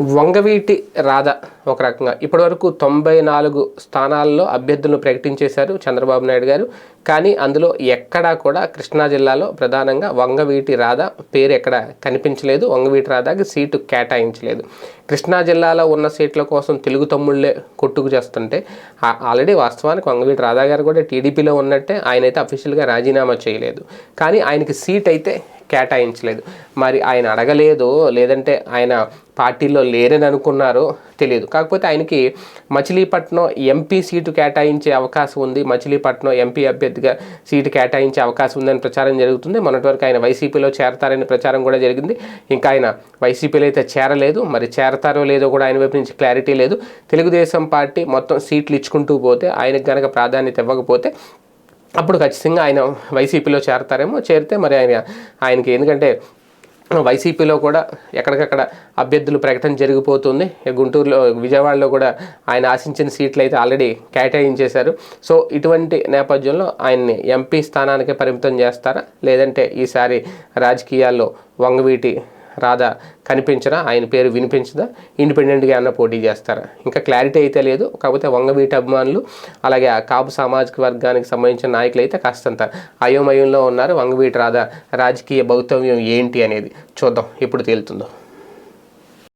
వంగవీటి రాధ ఒక రకంగా. ఇప్పటివరకు తొంభై నాలుగు స్థానాల్లో అభ్యర్థులను ప్రకటించేశారు చంద్రబాబు నాయుడు గారు. కానీ అందులో ఎక్కడా కూడా కృష్ణా జిల్లాలో ప్రధానంగా వంగవీటి రాధ పేరు ఎక్కడ కనిపించలేదు. వంగవీటి రాధాకి సీటు కేటాయించలేదు. కృష్ణా జిల్లాలో ఉన్న సీట్ల కోసం తెలుగు తమ్ముళ్ళే కొట్టుకు చేస్తుంటే ఆ- ఆల్రెడీ వాస్తవానికి వంగవీటి రాధా గారు కూడా టీడీపీలో ఉన్నట్టే ఆయన అయితే అఫీషియల్గా రాజీనామా చేయలేదు. కానీ ఆయనకి సీట్ అయితే కేటాయించలేదు. మరి ఆయన అడగలేదు లేదంటే ఆయన పార్టీలో లేరని అనుకున్నారో తెలియదు. కాకపోతే ఆయనకి మచిలీపట్నం ఎంపీ సీటు కేటాయించే అవకాశం ఉంది. మచిలీపట్నం ఎంపీ అభ్యర్థిగా సీటు కేటాయించే అవకాశం ఉందని ప్రచారం జరుగుతుంది. మొన్నటి వరకు ఆయన వైసీపీలో చేరతారని ప్రచారం కూడా జరిగింది. ఇంకా ఆయన వైసీపీలో అయితే చేరలేదు. మరి చేరతారో లేదో కూడా ఆయన వైపు నుంచి క్లారిటీ లేదు. తెలుగుదేశం పార్టీ మొత్తం సీట్లు ఇచ్చుకుంటూ పోతే ఆయనకు కనుక ప్రాధాన్యత ఇవ్వకపోతే అప్పుడు ఖచ్చితంగా ఆయన వైసీపీలో చేరతారేమో చేరితే మరి ఆయన ఆయనకి ఎందుకంటే వైసీపీలో కూడా ఎక్కడికక్కడ అభ్యర్థులు ప్రకటన జరిగిపోతుంది. గుంటూరులో విజయవాడలో కూడా ఆయన ఆశించిన సీట్లు అయితే ఆల్రెడీ కేటాయించేశారు. సో ఇటువంటి నేపథ్యంలో ఆయన్ని ఎంపీ స్థానానికే పరిమితం చేస్తారా? లేదంటే ఈసారి రాజకీయాల్లో వంగవీటి రాధా కనిపించరా? ఆయన పేరు వినిపించదా? ఇండిపెండెంట్గా అన్న పోటీ చేస్తారా? ఇంకా క్లారిటీ అయితే లేదు. కాకపోతే వంగవీటి అభిమానులు అలాగే ఆ కాపు సామాజిక వర్గానికి సంబంధించిన నాయకులు అయితే కాస్తంత అయోమయంలో ఉన్నారు. వంగవీటి రాధా రాజకీయ భౌతవ్యం ఏంటి అనేది చూద్దాం. ఎప్పుడు తేలుతుందో.